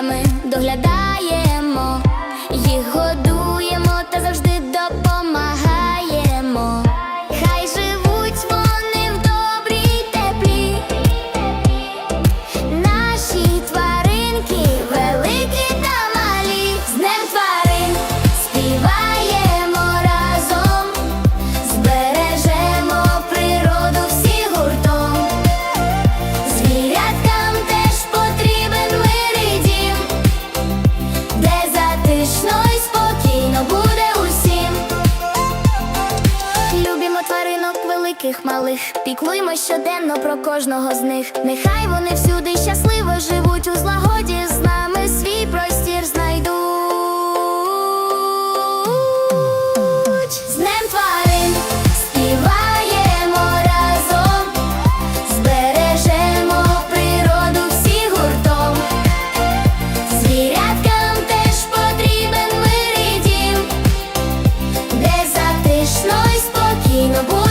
тваринками доглядаємо, всяких малих. Піклуймо щоденно про кожного з них. Нехай вони всюди щасливо живуть у злагоді з нами свій простір знайдуть. З Днем тварин співаємо разом, збережемо природу всі гуртом, звіряткам теж потрібен мир де затишно й спокійно буде.